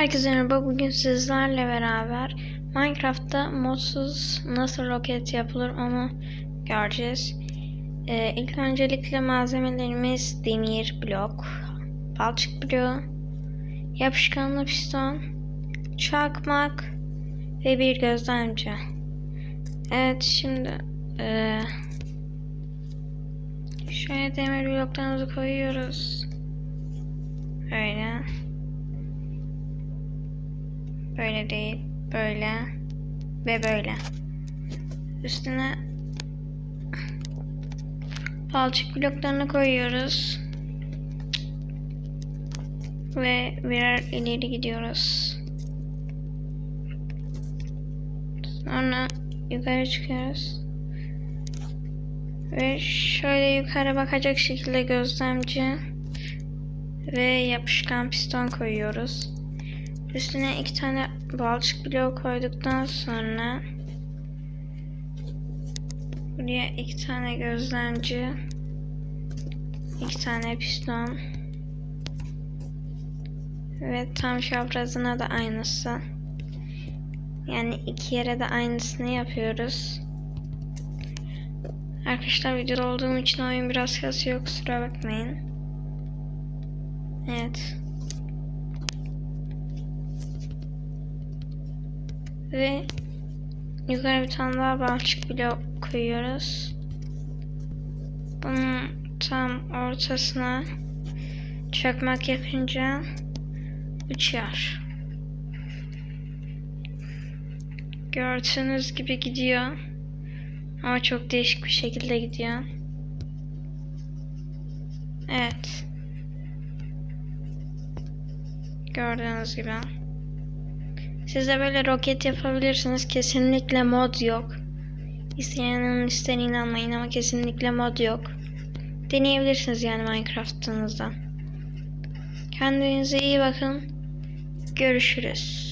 Herkese merhaba. Bugün sizlerle beraber Minecraft'ta modsuz nasıl roket yapılır onu göreceğiz. Ee, ilk öncelikle malzemelerimiz demir blok, balçık bloğu, yapışkanlı piston, çakmak ve bir gözlemci. Evet şimdi ee, şöyle demir bloklarımızı koyuyoruz. Böyle. Böyle değil. Böyle. Ve böyle. Üstüne balçık bloklarını koyuyoruz. Ve birer ileri gidiyoruz. Sonra yukarı çıkıyoruz. Ve şöyle yukarı bakacak şekilde gözlemci ve yapışkan piston koyuyoruz. Üstüne iki tane balçık bloğu koyduktan sonra buraya iki tane gözlemci, iki tane piston ve tam çaprazına da aynısı. Yani iki yere de aynısını yapıyoruz. Arkadaşlar videoda olduğum için oyun biraz kasıyor kusura bakmayın. Evet. Ve yukarı bir tane daha balçık blok koyuyoruz. Bunun tam ortasına çakmak yapınca uçuyor. Gördüğünüz gibi gidiyor. Ama çok değişik bir şekilde gidiyor. Evet. Gördüğünüz gibi. Siz de böyle roket yapabilirsiniz. Kesinlikle mod yok. İsteyenin ister inanmayın ama kesinlikle mod yok. Deneyebilirsiniz yani Minecraft'ınızda. Kendinize iyi bakın. Görüşürüz.